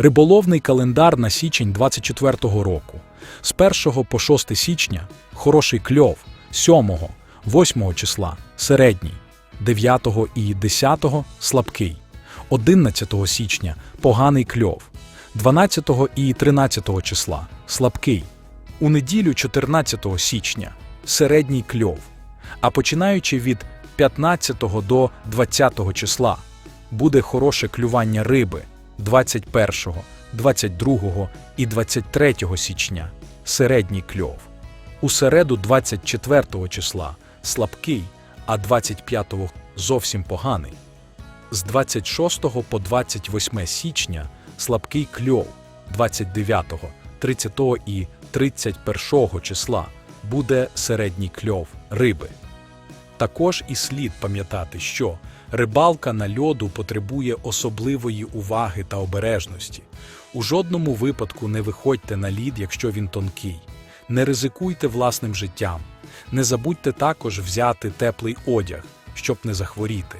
Риболовний календар на січень 24-го року. З 1 по 6 січня хороший кльов, 7, 8 числа середній, 9 і 10 слабкий, 11 січня поганий кльов, 12 і 13 числа слабкий, у неділю 14 січня середній кльов, а починаючи від 15 до 20 числа буде хороше клювання риби 21, 22 і 23 січня середній кльов. У середу 24 числа слабкий, а 25 зовсім поганий. З 26 по 28 січня слабкий кльов 29, 30 і 31 числа буде середній кльов риби. Також і слід пам'ятати, що рибалка на льоду потребує особливої уваги та обережності. У жодному випадку не виходьте на лід, якщо він тонкий. Не ризикуйте власним життям. Не забудьте також взяти теплий одяг, щоб не захворіти.